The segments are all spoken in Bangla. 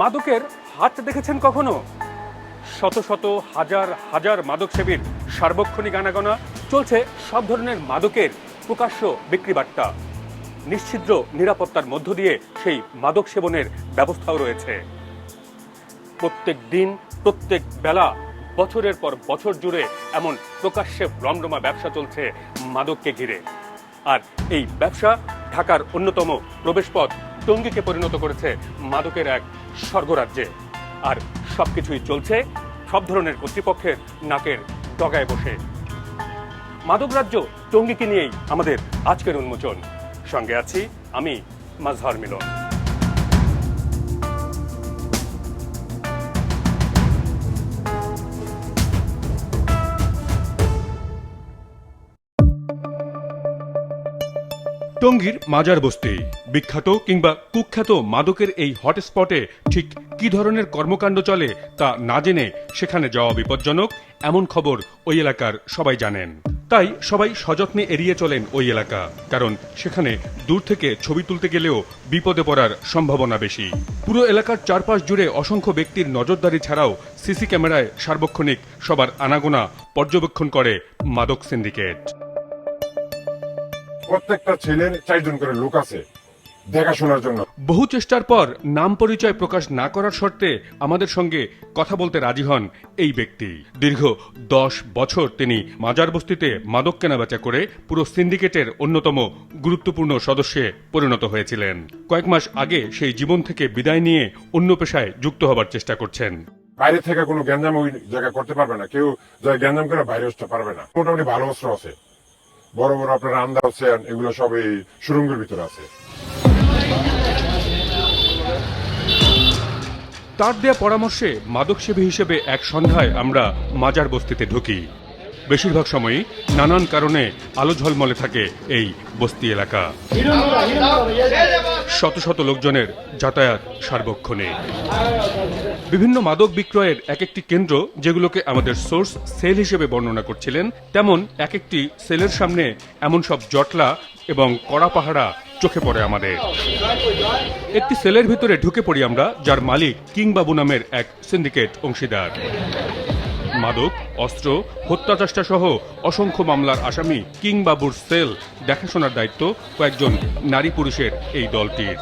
মাদকের হাট দেখেছেন কখনো? শত শত হাজার হাজার মাদক সেবীর সার্বক্ষণিক আনাগোনা, চলছে সব ধরনের মাদকের প্রকাশ্য বিক্রি বার্তা। নিশ্ছিদ্র নিরাপত্তার মধ্য দিয়ে সেই মাদক সেবনের ব্যবস্থাও রয়েছে। প্রত্যেক দিন, প্রত্যেক বেলা, বছরের পর বছর জুড়ে এমন প্রকাশ্যে রমরমা ব্যবসা চলছে মাদককে ঘিরে। আর এই ব্যবসা ঢাকার অন্যতম প্রবেশপথ টঙ্গীকে পরিণত করেছে মাদকের এক স্বর্গরাজ্যে। আর সবকিছুই চলছে সব ধরনের কর্তৃপক্ষের নাকের ডগায় বসে। মাদক রাজ্য টঙ্গীকে নিয়েই আমাদের আজকের উন্মোচন। সঙ্গে আছি আমি, মাজহার মিলন। টঙ্গীর মাজার বস্তি। বিখ্যাত কিংবা কুখ্যাত মাদকের এই হটস্পটে ঠিক কি ধরনের কর্মকাণ্ড চলে তা না জেনে সেখানে যাওয়া বিপজ্জনক, এমন খবর ওই এলাকার সবাই জানেন। তাই সবাই সযত্নে এড়িয়ে চলেন ওই এলাকা, কারণ সেখানে দূর থেকে ছবি তুলতে গেলেও বিপদে পড়ার সম্ভাবনা বেশি। পুরো এলাকার চারপাশ জুড়ে অসংখ্য ব্যক্তির নজরদারি ছাড়াও সিসি ক্যামেরায় সার্বক্ষণিক সবার আনাগোনা পর্যবেক্ষণ করে মাদক সিন্ডিকেট। প্রত্যেকটা ছেলের চারজন করে লোক আছে দেখাশোনার জন্য। বহু চেষ্টার পর নাম পরিচয় প্রকাশ না করার শর্তে আমাদের সঙ্গে কথা বলতে রাজি হন এই ব্যক্তি। দীর্ঘ দশ বছর তিনি মাজার বস্তিতে মাদক কেনাবেচা করে পুরো সিন্ডিকেটের অন্যতম গুরুত্বপূর্ণ সদস্যে পরিণত হয়েছিলেন। কয়েক মাস আগে সেই জীবন থেকে বিদায় নিয়ে অন্য পেশায় যুক্ত হবার চেষ্টা করছেন। বাইরে থেকে কোনো গ্যাঞ্জাম ওই জায়গায় করতে পারবে না। কেউ গ্যাঞ্জাম করে বাইরে আসতে পারবে না। মোটামুটি ভালো অস্ত্র আছে। বড় বড় আপনার আন্দা আছে এগুলো সব এই সুরঙ্গের ভিতরে আছে। তার দেয়া পরামর্শে মাদকসেবী হিসেবে এক সন্ধ্যায় আমরা মাজার বস্তিতে ঢুকি। বেশিরভাগ সময়ই নানান কারণে আলো ঝলমলে থাকে এই বস্তি এলাকা। শত শত লোকজনের যাতায়াত সার্বক্ষণিক। বিভিন্ন মাদক বিক্রয়ের এক একটি কেন্দ্র যেগুলোকে আমাদের সোর্স সেল হিসেবে বর্ণনা করছিলেন, তেমন এক একটি সেলের সামনে এমন সব জটলা এবং কড়া পাহারা চোখে পড়ে আমাদের। একটি সেলের ভিতরে ঢুকে পড়ি আমরা, যার মালিক কিংবাবু নামের এক সিন্ডিকেট অংশীদার। মাদক অস্ত্র হত্যা চেষ্টা সহ অসংখ্য মামলার আসামি কিংবাবুর সেল। দেখাশোনার দায়িত্ব কয়েকজন নারী পুরুষের এই দলটির।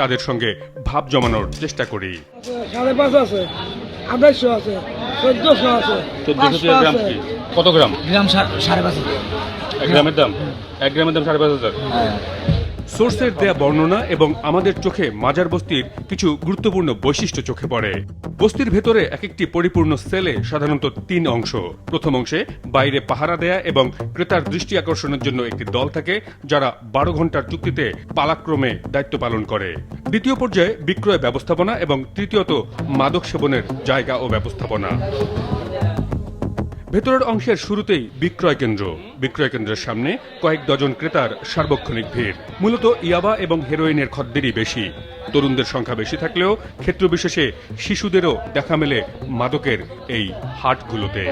তাদের সঙ্গে ভাব জমানোর চেষ্টা করি। সাড়ে পাঁচ আছে আড়াইশো আছে চোদ্দশো আছে পাঁচশো আছে। কত গ্রাম? গ্রাম সাড়ে পাঁচ গ্রামের দাম? এক গ্রামের দাম সাড়ে পাঁচ হাজার। সোর্সের দেয়া বর্ণনা এবং আমাদের চোখে মাজার বস্তির কিছু গুরুত্বপূর্ণ বৈশিষ্ট্য চোখে পড়ে। বস্তির ভেতরে এক একটি পরিপূর্ণ সেলে সাধারণত তিন অংশ। প্রথম অংশে বাইরে পাহারা দেয়া এবং ক্রেতার দৃষ্টি আকর্ষণের জন্য একটি দল থাকে, যারা বারো ঘণ্টার চুক্তিতে পালাক্রমে দায়িত্ব পালন করে। দ্বিতীয় পর্যায়ে বিক্রয় ব্যবস্থাপনা এবং তৃতীয়ত মাদক সেবনের জায়গা ও ব্যবস্থাপনা। ভেতরের অংশের শুরুতেই বিক্রয় কেন্দ্র। বিক্রয় কেন্দ্রের সামনে কয়েক ডজন ক্রেতার সার্বক্ষণিক ভিড়। মূলত ইয়াবা এবং হেরোইনের খদ্দেরই বেশি। তরুণদের সংখ্যা বেশি থাকলেও ক্ষেত্র বিশেষে শিশুদেরও দেখা মেলে মাদকের এই হাটগুলোতে।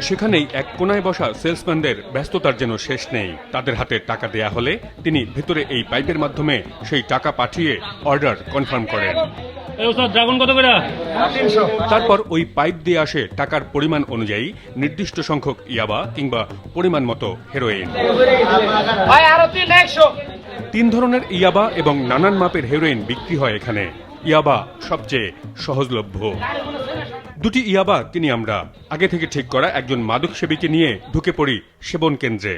সেখানেই এক কোনায় বসা সেলসম্যানদের ব্যস্ততার যেন শেষ নেই। তাদের হাতে টাকা দেয়া হলে তিনি ভেতরে এই পাইপের মাধ্যমে সেই টাকা পাঠিয়ে অর্ডার কনফার্ম করেন। এই ওস্তাদ ড্রাগন কত করে? তারপর ওই পাইপ দিয়ে আসে টাকার পরিমাণ অনুযায়ী নির্দিষ্ট সংখ্যক ইয়াবা কিংবা পরিমাণ মতো হেরোইন। তিন ধরনের ইয়াবা এবং নানান মাপের হেরোইন বিক্রি হয় এখানে। ইয়াবা সবচেয়ে সহজলভ্য। দুটি ইয়াবা কিনি আমরা আগে থেকে ঠিক করা একজন মাদক সেবীকে নিয়ে ঢুকে পড়ি সেবন কেন্দ্রে।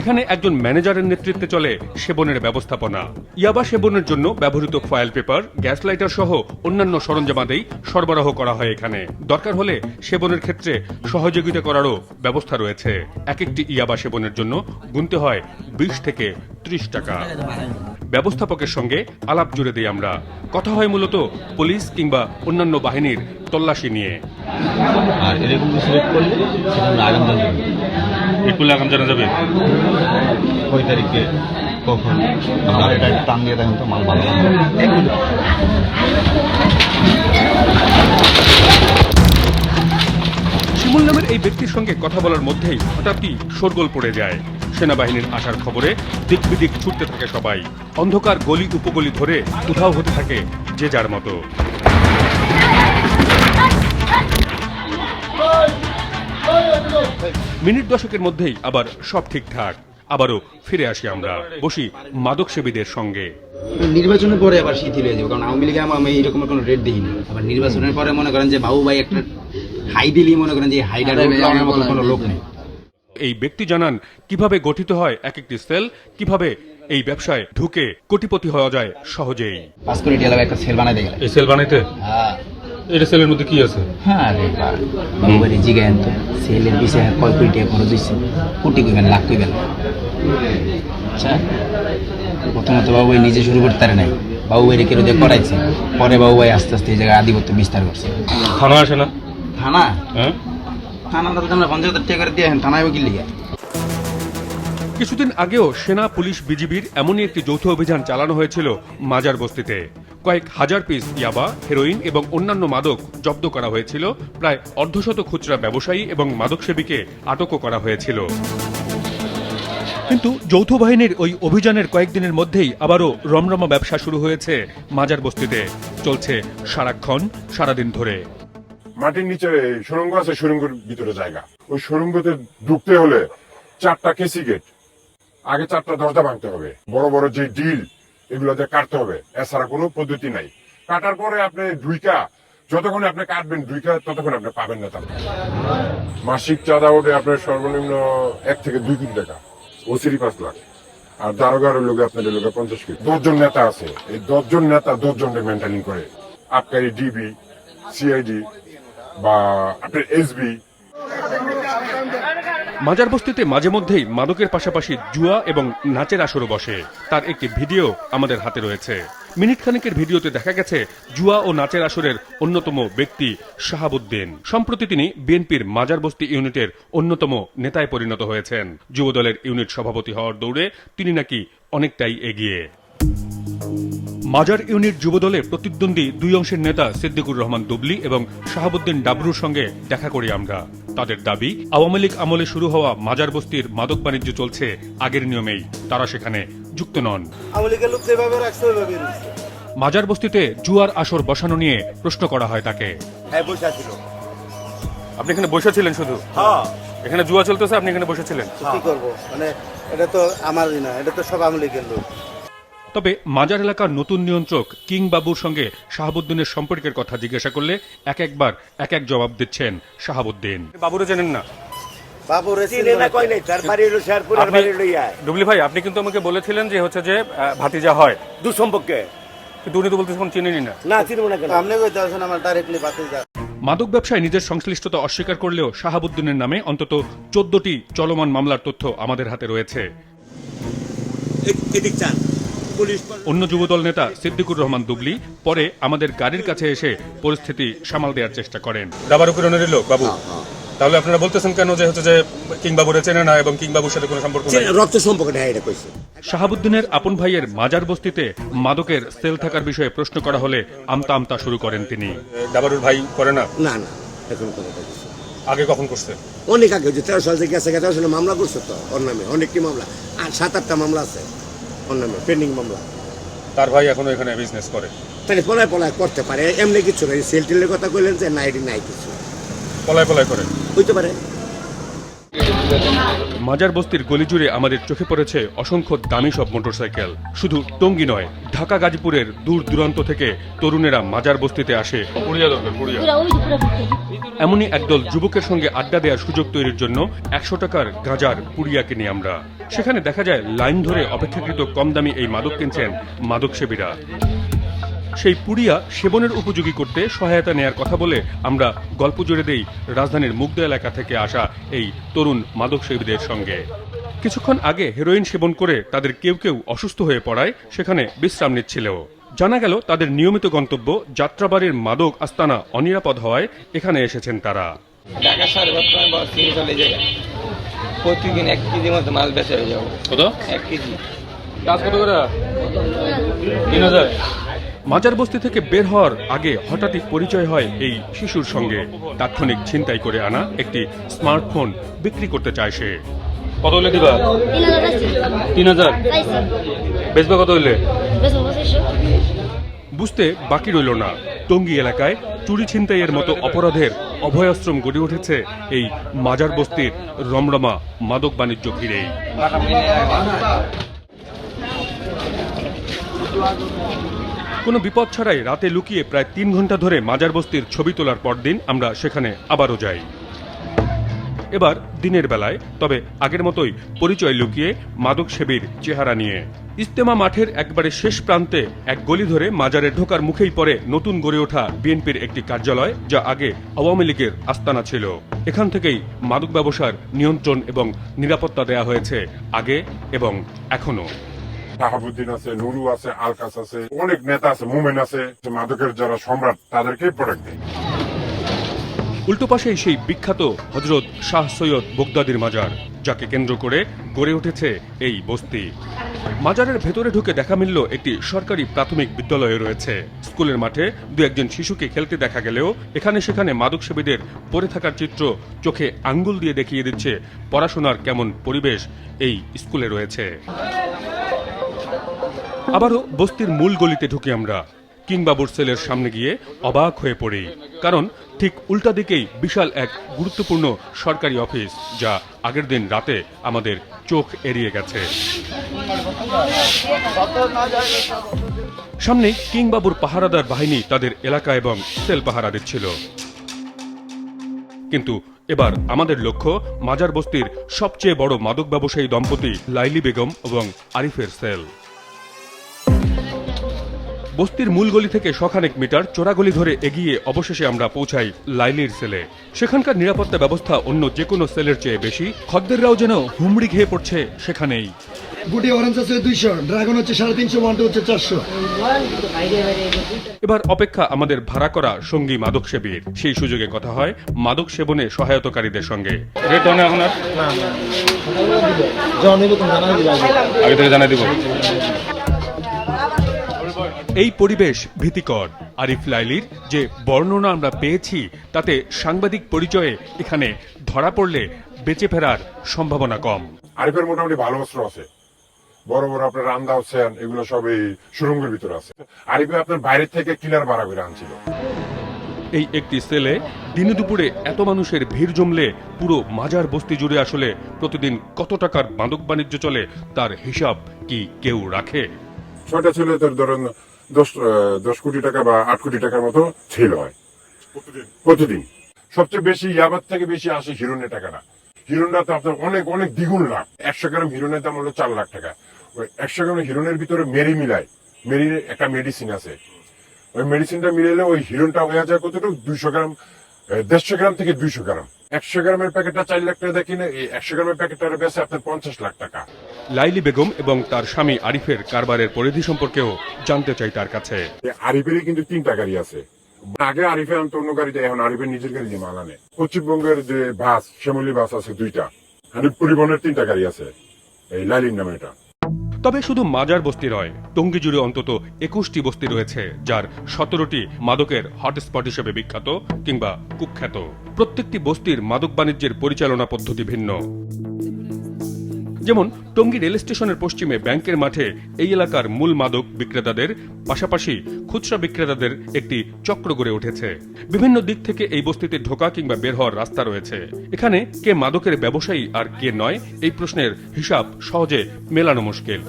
এখানে একজন ম্যানেজারের নেতৃত্বে চলে সেবনের ব্যবস্থাপনা। ইয়াবা সেবনের জন্য ব্যবহৃত ফয়েল পেপার গ্যাস লাইটার সহ অন্যান্য সরঞ্জামাদেই সরবরাহ করা হয় এখানে। দরকার হলে সেবনের ক্ষেত্রে সহযোগিতা করারও ব্যবস্থা রয়েছে। এক একটি ইয়াবা সেবনের জন্য গুনতে হয় বিশ থেকে ত্রিশ টাকা। ব্যবস্থাপকের সঙ্গে আলাপ জুড়ে দিই আমরা কথা হয় মূলত পুলিশ কিংবা অন্যান্য বাহিনীর তল্লাশি নিয়ে। আর এরকম সিলেক্ট করলে আগাম জানতে হবে একটু লাগাম জানা যাবে? কয় তারিখে কখন? আমার এটা টান দিয়ে দেখেন তো মাল ভালো শিমুল নামের এই ব্যক্তির সঙ্গে কথা বলার মধ্যেই হঠাৎই শোরগোল পড়ে যায়। সেনাবাহিনীর আসার খবরে দিক বিদিক ছুটতে থাকে সবাই। অন্ধকার গলি উপগলি ধরে উধাও হতে থাকে যে যার মতো। মিনিট দশকের মধ্যেই আবার সব ঠিকঠাক। আবারও ফিরে আসি আমরা। বসি মাদক সেবীদের সঙ্গে। নির্বাচনের পরে আবার শিথিল হয়ে যাবে কারণ আওয়ামী লীগে আমি এরকম কোনো রেট দিইনি। আবার নির্বাচনের পরে মনে করেন যে বাবু ভাই একটা হাই দিলি মনে করেন যে হাইডার মতো কোনো লোক নেই। এই ব্যক্তি জানান কীভাবে গঠিত হয় এক একটি সেল কীভাবে এই ব্যবসায় ঢুকে কোটিপতি হওয়া যায় সহজেই। পাঁচ কোটি টাকা একটা সেল বানাই দিয়ে এই সেল বানাইতে? হ্যাঁ। এটা সেলের মধ্যে কি আছে? হ্যাঁ রে বা বাবু তো সেলের বিষয়ে কয় কোটি টাকা খরচ দিচ্ছে কোটি কইবেন লাখ কইবেন আচ্ছা প্রথমত বাবু ভাই নিজে শুরু করতে পারে নাই। বাবু ভাই কেউ দিয়ে করাইছে পরে বাবু ভাই আস্তে আস্তে এই জায়গায় আধিপত্য বিস্তার করছে। থানা আসে না? থানা? হ্যাঁ। কিছুদিন আগেও সেনা, পুলিশ, বিজিবির এমনই একটি যৌথ অভিযান চালানো হয়েছিল মাজার বস্তিতে। কয়েক হাজার পিস ইয়াবা হেরোইন এবং অন্যান্য মাদক জব্দ করা হয়েছিল। প্রায় অর্ধশত খুচরা ব্যবসায়ী এবং মাদক সেবীকে আটকও করা হয়েছিল। কিন্তু যৌথ বাহিনীর ওই অভিযানের কয়েকদিনের মধ্যেই আবারও রমরমা ব্যবসা শুরু হয়েছে মাজার বস্তিতে। চলছে সারাক্ষণ, সারাদিন ধরে। মাটির নিচে সুরঙ্গ আছে সুরঙ্গের ভিতরে জায়গা। ওই সুরঙ্গতে ঢুকতে হলে চারটা কেসি গেট। আগে চারটা দরজা ভাঙতে হবে। বড় বড় যে ডিল এগুলোতে কাটতে হবে। এছাড়া কোনো পদ্ধতি নাই। কাটার পরে আপনি দুইকা যতক্ষণ আপনি কাটবেন দুইকা ততক্ষণ আপনি পাবেন না তার মাসিক চাঁদা ওঠে আপনার সর্বনিম্ন এক থেকে দুই কোটি টাকা। ওসিরি পাঁচ লাখ। আর দারোগার লোক আপনাদের লোক পঞ্চাশ কোটি দশজন নেতা আছে। এই দশজন নেতা দশজনকে মেনটেনিং করে। আবকারি ডিবি, সিআইডি বা আপনার এসবি। মাজার বস্তিতে মাঝে মধ্যেই মাদকের পাশাপাশি জুয়া এবং নাচের আসরও বসে। তার একটি ভিডিও আমাদের হাতে রয়েছে। মিনিট খানেকের ভিডিওতে দেখা গেছে, জুয়া ও নাচের আসরের অন্যতম ব্যক্তি শাহাবুদ্দিন। সম্প্রতি তিনি বিএনপির মাজার বস্তি ইউনিটের অন্যতম নেতায় পরিণত হয়েছেন। যুবদলের ইউনিট সভাপতি হওয়ার দৌড়ে তিনি নাকি অনেকটাই এগিয়ে। মাজার ইউনিট যুবদলে প্রতিদ্বন্দ্বী দুই অংশের নেতা সিদ্দিকুর রহমান দুবলি এবং শাহাবুদ্দিন ডাবরুর সঙ্গে দেখা করি আমরা। তাদের দাবি আওয়ামী লীগ আমলে শুরু হওয়া মাজার বস্তির মাদক বাণিজ্য চলছে আগের নিয়মেই। তারা সেখানে যুক্ত নন। আমলিকে লোক যেভাবে রাখছে ওইভাবে মাজার বস্তিতে জুয়ার আসর বসানো নিয়ে প্রশ্ন করা হয় তাকে। হ্যাঁ বসে ছিল আপনি এখানে বসেছিলেন শুধু? হ্যাঁ। এখানে জুয়া চলতেছে আপনি এখানে বসেছিলেন কি করব? মানে এটা তো আমারই না এটা তো সব আমলিকের লোক। তবে মাজার এলাকার নতুন নিয়ন্ত্রক কিং বাবুর সঙ্গে শাহাবুদ্দিনের সম্পর্কের কথা জিজ্ঞাসা করলে এক একবার এক এক জবাব দিচ্ছেন শাহাবুদ্দিন। বাবুরে জানেন না? ডুবলি ভাই আপনি কিন্তু আমাকে বলেছিলেন যে হচ্ছে যে আহ, ভাতিজা হয়। দু সম্পর্কে কিন্তু উনি তো বলতেছেন চিনেনি না। না চিনবো না কেন? আপনি কইতে আমার ডাইরেক্টলি বাতে মাদক ব্যবসায় নিজের সংশ্লিষ্টতা অস্বীকার করলেও শাহাবুদ্দিনের নামে অন্তত চোদ্দটি চলমান মামলার তথ্য আমাদের হাতে রয়েছে। এদিক চান। পুলিশ অন্য যুবদল নেতা সিদ্দিকুর রহমান দুবলি পরে আমাদের গাড়ির কাছে এসে পরিস্থিতি সামাল দেওয়ার চেষ্টা করেন। দাবার উপরে লোক বাবু। তাহলে আপনারা বলতেছেন কেন যে হচ্ছে যে কিংবাবুরে চেনে না এবং কিংবাবুর সাথে কোনো সম্পর্ক নাই? রক্ত সম্পর্কে হ্যাঁ এটা কইছে। শাহাবুদ্দিনের আপন ভাইয়ের মাজার বস্তিতে মাদকের সেল থাকার বিষয়ে প্রশ্ন করা হলে আমতা আমতা শুরু করেন তিনি। দাবারুর ভাই করে না? না না এখন কইছে। আগে কখন করছে? অনেক আগে হচ্ছে তেরো সাল থেকে গেছে তেরো সালে মামলা করছে তো ওর নামে অনেকটি মামলা। আর সাত আটটা মামলা আছে। ওর নামে পেন্ডিং মামলা। তার ভাই এখনও এখানে বিজনেস করে। তাহলে পলায় পলায় করতে পারে এমনি কিছু নাই। সেল টেলের কথা কইলেন যে নাইটি নাই কিছু। পলায় পলায় করে। হইতে পারে। মাজার বস্তির গলি জুড়ে আমাদের চোখে পড়েছে অসংখ্য দামি সব মোটরসাইকেল। শুধু টঙ্গী নয়, ঢাকা গাজীপুরের দূর দূরান্ত থেকে তরুণেরা মাজার বস্তিতে আসে। এমনই একদল যুবকের সঙ্গে আড্ডা দেওয়ার সুযোগ তৈরির জন্য একশো টাকার গাঁজার পুড়িয়া কিনি আমরা। সেখানে দেখা যায়, লাইন ধরে অপেক্ষাকৃত কম দামি এই মাদক কিনছেন মাদক সেবীরা সেই পুড়িয়া সেবনের উপযোগী করতে সহায়তা নেয়ার কথা বলে আমরা গল্প জুড়ে দেই রাজধানীর মুগ্ধ এলাকা থেকে আসা এই তরুণ মাদক সেবীদের সঙ্গে। কিছুক্ষণ আগে হেরোইন সেবন করে তাদের কেউ কেউ অসুস্থ হয়ে পড়ায় সেখানে বিশ্রাম নিচ্ছিল জানা গেল তাদের নিয়মিত গন্তব্য যাত্রাবাড়ির মাদক আস্তানা অনিরাপদ হওয়ায় এখানে এসেছেন তারা। প্রতিদিন এক কেজি মতো মাল বেচা হয়ে যাব। কত? এক কেজি। কাজ কত করে? তিন হাজার? মাজার বস্তি থেকে বের হওয়ার আগে হঠাৎই পরিচয় হয় এই শিশুর সঙ্গে। তাৎক্ষণিক ছিনতাই করে আনা একটি স্মার্টফোন বিক্রি করতে চায় সে। কত দিবা? তিন হাজার। বেচবা কত বুঝতে বাকি রইল না। টঙ্গী এলাকায় চুরি ছিনতাইয়ের মতো অপরাধের অভয়াশ্রম গড়ে উঠেছে এই মাজার বস্তির রমরমা মাদক বাণিজ্য ঘিরেই কোনো বিপদ ছাড়াই রাতে লুকিয়ে প্রায় তিন ঘণ্টা ধরে মাজার বস্তির ছবি তোলার পরদিন আমরা সেখানে আবারও যাই। এবার দিনের বেলায়, তবে আগের মতোই পরিচয় লুকিয়ে মাদক সেবীর চেহারা নিয়ে। ইস্তেমা মাঠের একবারে শেষ প্রান্তে এক গলি ধরে মাজারে ঢোকার মুখেই পড়ে নতুন গড়ে ওঠা বিএনপির একটি কার্যালয়, যা আগে আওয়ামী লীগের আস্তানা ছিল। এখান থেকেই মাদক ব্যবসার নিয়ন্ত্রণ এবং নিরাপত্তা দেয়া হয়েছে, আগে এবং এখনও শাহাবুদ্দিন আছে নুরু আছে, আলকাস আছে, অনেক নেতা আছে, মুমেন আছে মাদকের যারা সম্রাট, তাদেরকেই প্রোডাক্ট দেয়। উল্টো পাশেই সেই বিখ্যাত হজরত শাহ সৈয়দ বগদাদির মাজার, যাকে কেন্দ্র করে গড়ে উঠেছে এই বস্তি। মাজারের ভেতরে ঢুকে দেখা মিলল একটি সরকারি প্রাথমিক বিদ্যালয়ে রয়েছে। স্কুলের মাঠে দু একজন শিশুকে খেলতে দেখা গেলেও এখানে সেখানে মাদক সেবীদের পড়ে থাকার চিত্র চোখে আঙ্গুল দিয়ে দেখিয়ে দিচ্ছে পড়াশোনার কেমন পরিবেশ এই স্কুলে রয়েছে। আবারও বস্তির মূল গলিতে ঢুকি আমরা কিংবাবুর সেলের সামনে গিয়ে অবাক হয়ে পড়ি, কারণ ঠিক উল্টা দিকেই বিশাল এক গুরুত্বপূর্ণ সরকারি অফিস, যা আগের দিন রাতে আমাদের চোখ এড়িয়ে গেছে। সামনে কিংবাবুর পাহারাদার বাহিনী তাদের এলাকা এবং সেল পাহারা দিচ্ছিল। কিন্তু এবার আমাদের লক্ষ্য মাজার বস্তির সবচেয়ে বড় মাদক ব্যবসায়ী দম্পতি লাইলি বেগম এবং আরিফের সেল। বস্তির মূল গলি থেকে শখানেক মিটার চোরাগলি ধরে এগিয়ে অবশেষে আমরা পৌঁছাই লাইলির সেলে। সেখানকার নিরাপত্তা ব্যবস্থা অন্য যে কোনো সেলের চেয়ে বেশি। খদ্দেররাও যেন হুমড়ি খেয়ে পড়ছে সেখানেই। গুটি অরেঞ্জ আছে দুইশো ড্রাগন হচ্ছে সাড়ে তিনশো ওয়ানটা হচ্ছে চারশো। এবার অপেক্ষা আমাদের ভাড়া করা সঙ্গী মাদক সেবীর। সেই সুযোগে কথা হয় মাদক সেবনে সহায়তাকারীদের সঙ্গে। রেট এখন আর আগে থেকে জানাই দিব। এই পরিবেশ ভীতিকর। আরিফ লাইলির যে বর্ণনা আমরা পেয়েছি তাতে সাংবাদিক পরিচয়ে এখানে ধরা পড়লে বেঁচে ফেরার সম্ভাবনা কম। আরিফের মোটামুটি ভালো অস্ত্র আছে। বড় বড় আপনার রান্দা হোসেন এগুলো সব এই সুরঙ্গের ভিতরে আছে। আরিফে আপনার বাইরে থেকে কিলার ভাড়া করে আনছিল। এই একটি সেলে দিনে দুপুরে এত মানুষের ভিড় জমলে পুরো মাজার বস্তি জুড়ে আসলে প্রতিদিন কত টাকার মাদক বাণিজ্য চলে তার হিসাব কি কেউ রাখে? ছয়টা ছেলে তোর ধরেন দশ দশ কোটি টাকা বা আট কোটি টাকার মতো সেল হয়। প্রতিদিন? সবচেয়ে বেশি ইয়াবার থেকে বেশি আসে হিরণের টাকাটা। হিরোনটা তো আপনার অনেক অনেক দ্বিগুণ লাভ। একশো গ্রাম হিরোনের দাম হলো চার লাখ টাকা। ওই একশো গ্রাম হিরোনের ভিতরে মেরি মিলায়। মেরির একটা মেডিসিন আছে। ওই মেডিসিনটা মিলাইলে ওই হিরোনটা হয়ে যায় কতটুকু? দুইশো গ্রাম দেড়শো গ্রাম থেকে দুইশো গ্রাম। একশো গ্রামের প্যাকেটটা চার লাখ টাকা দেখি না এই একশো গ্রামের প্যাকেটটা বেশি আপনার পঞ্চাশ লাখ টাকা। লাইলি বেগম এবং তার স্বামী আরিফের কারবারের পরিধি সম্পর্কেও জানতে চাই তার কাছে। এই আরিফেরই কিন্তু তিনটা গাড়ি আছে। আগে আরিফের আনতো অন্য গাড়িতে এখন আরিফের নিজের গাড়ি দিয়ে মাল আনে। পশ্চিমবঙ্গের যে বাস শ্যামলী বাস আছে দুইটা। আরিফ পরিবহনের তিনটা গাড়ি আছে। এই লাইলির নামে এটা। তবে শুধু মাজার বস্তি নয় টঙ্গী জুড়ে অন্তত একুশটি বস্তি রয়েছে, যার সতেরোটি মাদকের হটস্পট হিসেবে বিখ্যাত কিংবা কুখ্যাত। প্রত্যেকটি বস্তির মাদক বাণিজ্যের পরিচালনা পদ্ধতি ভিন্ন। যেমন টঙ্গী রেল স্টেশনের পশ্চিমে ব্যাংকের মাঠে এই এলাকার মূল মাদক বিক্রেতাদের, পাশাপাশি খুচরা বিক্রেতাদের একটি চক্র গড়ে উঠেছে। বিভিন্ন দিক থেকে এই বস্তিতে ঢোকা কিংবা বের হওয়ার রাস্তা রয়েছে। এখানে কে মাদকের ব্যবসায়ী আর কে নয়, এই প্রশ্নের হিসাব সহজে মেলানো মুশকিল।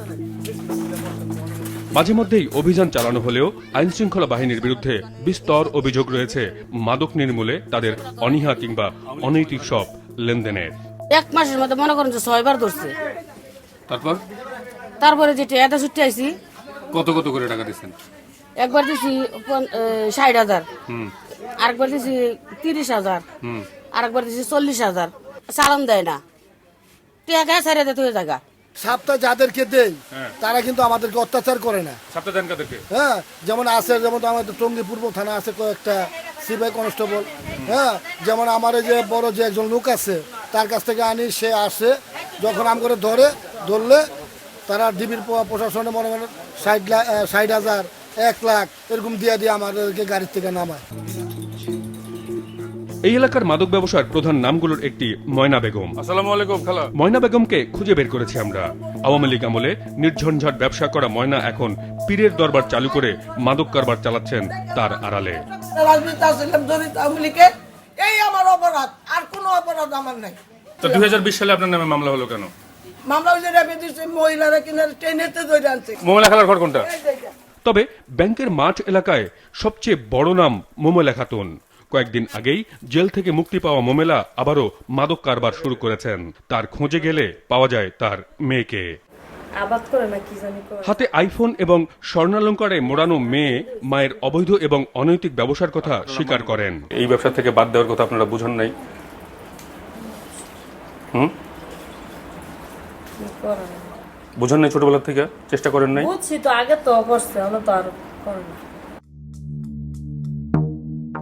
মাঝে মধ্যেই অভিযান চালানো হলেও আইন শৃঙ্খলা বাহিনীর বিরুদ্ধে বিস্তর অভিযোগ রয়েছে। মাদক নির্মূলে তাদের অনীহা কিংবা অনৈতিক সব লেনদেনের। এক মাসের মধ্যে মনে করেন যে ছয়বার ধরছে। তারপর? তারপরে যে টেয়াটা ছুটে আইসি কত কত করে টাকা দিচ্ছেন? একবার দিছি ষাট হাজার। হুম। আরেকবার দিছি তিরিশ হাজার। হুম। আরেকবার দিছি চল্লিশ হাজার। চালান দেয় না। টেকা সারে দিতে হয়ে জায়গা সাপটা যাদেরকে দেই তারা কিন্তু আমাদেরকে অত্যাচার করে না। সপ্তাহ দেন কাদেরকে? হ্যাঁ যেমন আছে যেমন তো আমাদের টঙ্গী পূর্ব থানা আছে কয়েকটা সিবিআই কনস্টেবল। হ্যাঁ যেমন আমার এই যে বড় যে একজন লোক আছে তার কাছ থেকে আনি সে আসে যখন আম করে ধরে ধরলে তারা ডিবির প্রশাসনে মনে করেন ষাট লাখ ষাট হাজার এক লাখ এরকম দিয়ে দিয়ে আমাদেরকে গাড়ির থেকে নামায়। এই এলাকার মাদক ব্যবসার প্রধান নামগুলোর একটি ময়না বেগম। আসসালামু আলাইকুম খালা। ময়না বেগমকে খুঁজে বের করেছি আমরা। আওয়ামী লীগ আমলে নির্ঝঞ্ঝাট ব্যবসা করা ময়না এখন পীরের দরবার চালু করে মাদক কারবার চালাচ্ছেন তার আড়ালে। রাজনীতি আওয়ামী লীগের। এই আমার অপরাধ আর কোনো অপরাধ আমার নাই। তো দুই সালে আপনার নামে মামলা হলো কেন? মামলা ওই যে রেপে দিচ্ছে মহিলারা কিনা ট্রেনেতে ধরে আনছে। মোমেলা খালার ঘর কোনটা? তবে ব্যাংকের মাঠ এলাকায় সবচেয়ে বড় নাম মোমেলা খাতুন। কয়েকদিন আগেই জেল থেকে মুক্তি পাওয়া মোমেলা আবারও মাদক কারবার শুরু করেছেন। তার খোঁজে গেলে পাওয়া যায় তার মেয়েকে। হাতে আইফোন এবং স্বর্ণালঙ্কারে মোড়ানো মেয়ে মায়ের অবৈধ এবং অনৈতিক ব্যবসার কথা স্বীকার করেন। এই ব্যবসা থেকে বাদ দেওয়ার কথা আপনারা বুঝুন নাই? হুম? বুঝুন নাই ছোটবেলা থেকে? চেষ্টা করেন নাই? বুঝছি তো আগে তো করছে আমরা তো আর করে না।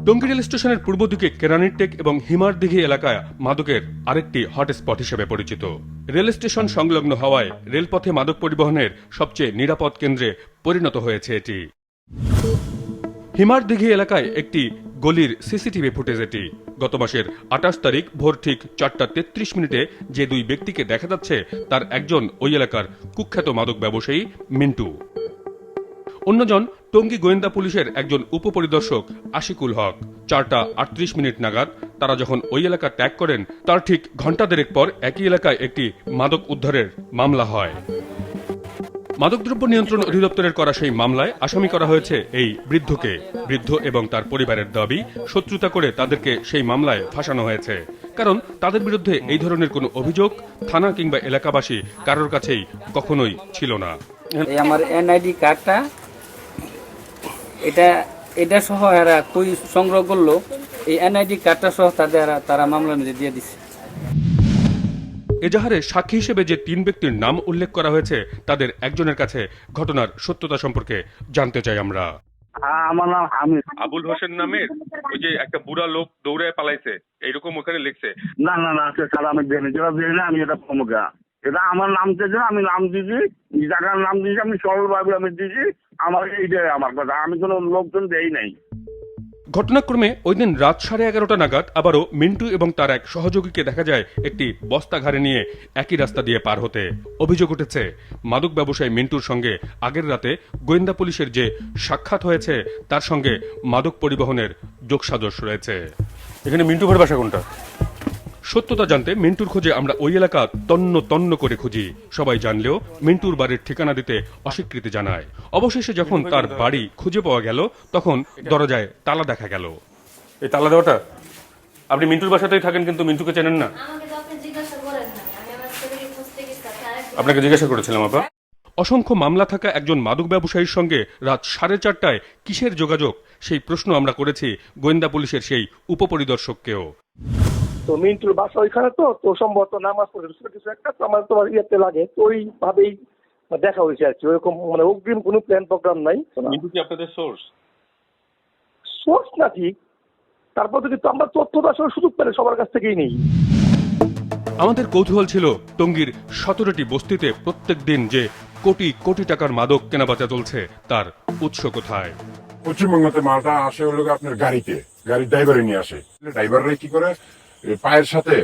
টঙ্গী রেল স্টেশনের পূর্ব দিকে কেরানিটেক এবং হিমারদিঘি এলাকায় মাদকের আরেকটি হটস্পট হিসেবে পরিচিত। রেল স্টেশন সংলগ্ন হওয়ায় রেলপথে মাদক পরিবহনের সবচেয়ে নিরাপদ কেন্দ্রে পরিণত হয়েছে এটি। হিমারদিঘি এলাকায় একটি গলির সিসিটিভি ফুটেজ এটি। গত মাসের আঠাশ তারিখ ভোর ঠিক চারটা তেত্রিশ মিনিটে যে দুই ব্যক্তিকে দেখা যাচ্ছে, তার একজন ওই এলাকার কুখ্যাত মাদক ব্যবসায়ী মিন্টু। অন্যজন টঙ্গী গোয়েন্দা পুলিশের একজন উপপরিদর্শক আশিকুল হক। চারটা আটত্রিশ মিনিট নাগাদ তারা যখন ওই এলাকা ত্যাগ করেন, তার ঠিক ঘণ্টা দেড়েক পর একই এলাকায় একটি মাদক উদ্ধারের মামলা হয়। মাদকদ্রব্য নিয়ন্ত্রণ অধিদপ্তরের করা সেই মামলায় আসামি করা হয়েছে এই বৃদ্ধকে। বৃদ্ধ এবং তার পরিবারের দাবি, শত্রুতা করে তাদেরকে সেই মামলায় ফাঁসানো হয়েছে। কারণ তাদের বিরুদ্ধে এই ধরনের কোনো অভিযোগ থানা কিংবা এলাকাবাসী কারোর কাছেই কখনোই ছিল না। আমার এনআইডি কার্ডটা এটা এটা সহ এরা কই সংগ্রহ করল এই এনআইডি কার্ডটা সহ তাদের তারা মামলা নিজে দিয়ে দিচ্ছে এজাহারে সাক্ষী হিসেবে যে তিন ব্যক্তির নাম উল্লেখ করা হয়েছে তাদের একজনের কাছে ঘটনার সত্যতা সম্পর্কে জানতে চাই আমরা। আমার নাম হামিদ। আবুল হোসেন নামের ওই যে একটা বুড়া লোক দৌড়ায় পালাইছে এইরকম ওখানে লিখছে। না না না সে স্যার আমি যেটা দেনি না আমি এটা প্রমুখা এটা আমার নাম চেয়েছে আমি নাম দিয়েছি জায়গার নাম দিয়েছি আমি সরলভাবে আমি দিয়েছি আমার এইটাই আমার কথা আমি কোনো লোকজন দেই নাই। ঘটনাক্রমে ওই দিন রাত সাড়ে এগারোটা নাগাদ আবারও মিন্টু এবং তার এক সহযোগীকে দেখা যায় একটি বস্তা ঘাড়ে নিয়ে একই রাস্তা দিয়ে পার হতে। অভিযোগ উঠেছে মাদক ব্যবসায়ী মিন্টুর সঙ্গে আগের রাতে গোয়েন্দা পুলিশের যে সাক্ষাৎ হয়েছে তার সঙ্গে মাদক পরিবহনের যোগসাজশ রয়েছে। এখানে মিন্টু ভাইয়ের বাসা কোনটা? সত্যতা জানতে মিন্টুর খোঁজে আমরা ওই এলাকা তন্ন তন্ন করে খুঁজি। সবাই জানলেও মিন্টুর বাড়ির ঠিকানা দিতে অস্বীকৃতি জানায়। অবশেষে যখন তার বাড়ি খুঁজে পাওয়া গেল তখন দরজায় তালা দেখা গেল। এই তালা দেওয়াটা? আপনি মিন্টুর বাসাতেই থাকেন কিন্তু মিন্টুকে চেনেন না? আমাকে তো আপনি জিজ্ঞাসা করেন না। আমি আমার ছেলেকে খুঁজতে গেছি আরেকবার আপনাকে জিজ্ঞাসা করেছিলাম আপা। অসংখ্য মামলা থাকা একজন মাদক ব্যবসায়ীর সঙ্গে রাত সাড়ে চারটায় কিসের যোগাযোগ? সেই প্রশ্ন আমরা করেছি গোয়েন্দা পুলিশের সেই উপপরিদর্শককেও। তো মিন্টুর বাসা ওইখানে তো তো সম্ভবত নামাজ পড়ে কিছু একটা তো আমার তোমার ইয়েতে লাগে তো ওইভাবেই দেখা হয়েছে আর কি ওরকম মানে অগ্রিম কোনো প্ল্যান প্রোগ্রাম নাই। মিন্টু কি আপনাদের সোর্স সোর্স না ঠিক তারপর তো কিন্তু আমরা তথ্যটা আসলে সুযোগ পেলে সবার কাছ থেকেই নেই। আমাদের কৌতূহল ছিল টঙ্গীর সতেরোটি বস্তিতে প্রত্যেক দিন যে কোটি কোটি টাকার মাদক কেনাবেচা চলছে তার উৎস কোথায়? পশ্চিমবঙ্গতে মালটা আসে হলো গিয়ে আপনার গাড়িতে গাড়ির ড্রাইভারে নিয়ে আসে। ড্রাইভাররা কি করে? পায়ের সাথে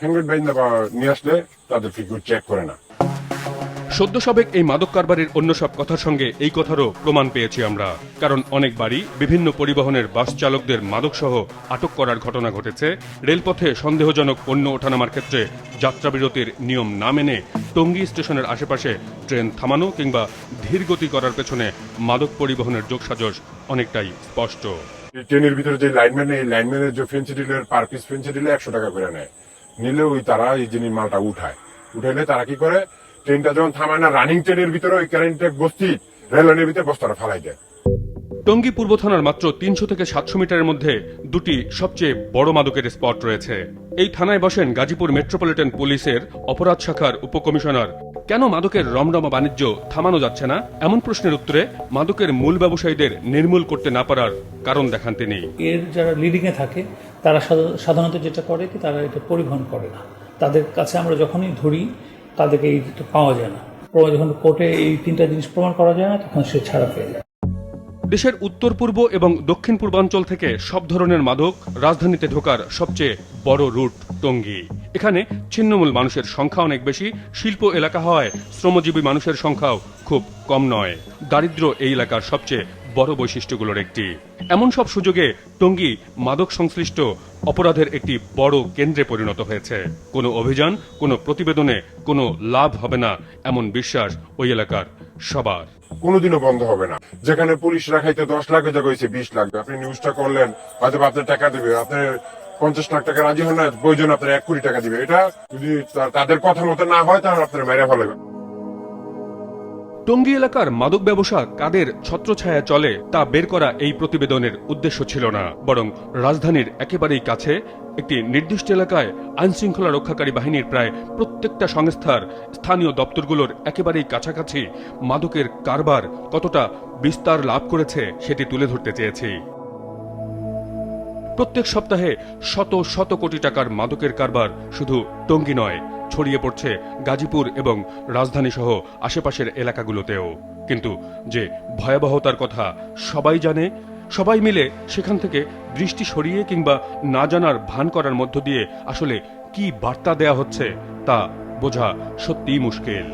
হ্যান্ডেল বাইন্দা নিয়ে আসলে তাদেরকে কেউ চেক করে না। সদ্য সাবেক এই মাদক কারবারের অন্য সব কথার সঙ্গে এই কথারও প্রমাণ পেয়েছি আমরা। কারণ অনেকবারই বিভিন্ন পরিবহনের বাস চালকদের মাদকসহ আটক করার ঘটনা ঘটেছে। রেলপথে সন্দেহজনক পণ্য ওঠানামার ক্ষেত্রে যাত্রাবিরতির নিয়ম না মেনে টঙ্গী স্টেশনের আশেপাশে ট্রেন থামানো কিংবা ধীর গতি করার পেছনে মাদক পরিবহনের যোগসাজশ অনেকটাই স্পষ্ট। ট্রেনের ভিতরে যে লাইনম্যান এই লাইনম্যানের যে ফেন্সি ডিলের পার পিস ফেন্সি ডিলে একশো টাকা করে নেয়। নিলে ওই তারা এই জিনিস মালটা উঠায়। উঠাইলে তারা কি করে? ট্রেনটা যখন থামায় না রানিং ট্রেনের ভিতরে ওই কারেন্টের বস্তি রেল লাইনের ভিতরে বস্তাটা ফালাই দেয়। টঙ্গী পূর্ব থানার মাত্র তিনশো থেকে সাতশো মিটারের মধ্যে দুটি সবচেয়ে বড় মাদকের স্পট রয়েছে। এই থানায় বসেন গাজীপুর মেট্রোপলিটন পুলিশের অপরাধ শাখার উপকমিশনার কেন মাদকের রমরমা বাণিজ্য থামানো যাচ্ছে না? এমন প্রশ্নের উত্তরে মাদকের মূল ব্যবসায়ীদের নির্মূল করতে না পারার কারণ দেখান তিনি। এর যারা লিডিংয়ে থাকে, তারা সাধা- সাধারণত যেটা করে কি তারা এটা পরিবহন করে না। তাদের কাছে আমরা যখনই ধরি, তাদেরকে এই পাওয়া যায় না। যখন কোর্টে এই তিনটা জিনিস প্রমাণ করা যায় না, তখন সে ছাড়া পেয়ে যায়। দেশের উত্তর পূর্ব এবং দক্ষিণ পূর্বাঞ্চল থেকে সব ধরনের মাদক রাজধানীতে ঢোকার সবচেয়ে বড় রুট টঙ্গী। এখানে ছিন্নমূল মানুষের সংখ্যা অনেক বেশি, শিল্প এলাকা হওয়ায় শ্রমজীবী মানুষের সংখ্যাও খুব কম নয়। দারিদ্র এই এলাকার সবচেয়ে বড় বৈশিষ্ট্যগুলোর একটি। এমন সব সুযোগে টঙ্গী মাদক সংশ্লিষ্ট অপরাধের একটি বড় কেন্দ্রে পরিণত হয়েছে। কোনো অভিযান, কোনো প্রতিবেদনে কোনো লাভ হবে না, এমন বিশ্বাস ওই এলাকার সবার। কোনোদিনও বন্ধ হবে না। যেখানে পুলিশ রাখাইতে দশ লাখ জায়গা হয়েছে, বিশ লাখ। আপনি নিউজটা করলেন হয়তো আপনার টাকা দেবে। আপনার পঞ্চাশ লাখ টাকা রাজি হন না প্রয়োজন আপনার এক কোটি টাকা দিবে। এটা যদি তাদের কথা মতো না হয়, তাহলে আপনার মেরে ফেলে টঙ্গী এলাকার মাদক ব্যবসা কাদের ছত্রছায়া চলে তা বের করা এই প্রতিবেদনের উদ্দেশ্য ছিল না, বরং রাজধানীর একেবারেই কাছে একটি নির্দিষ্ট এলাকায় আইনশৃঙ্খলা রক্ষাকারী বাহিনীর প্রায় প্রত্যেকটা সংস্থার স্থানীয় দপ্তরগুলোর একেবারেই কাছাকাছি মাদকের কারবার কতটা বিস্তার লাভ করেছে সেটি তুলে ধরতে চেয়েছি। প্রত্যেক সপ্তাহে শত শত কোটি টাকার মাদকের কারবার শুধু টঙ্গী নয় ছড়িয়ে পড়ছে গাজীপুর এবং রাজধানী সহ আশেপাশের এলাকাগুলোতেও। কিন্তু যে ভয়াবহতার কথা সবাই জানে, সবাই মিলে সেখান থেকে দৃষ্টি সরিয়ে কিংবা না জানার ভান করার মধ্য দিয়ে আসলে কি বার্তা দেয়া হচ্ছে তা বোঝা সত্যিই মুশকিল।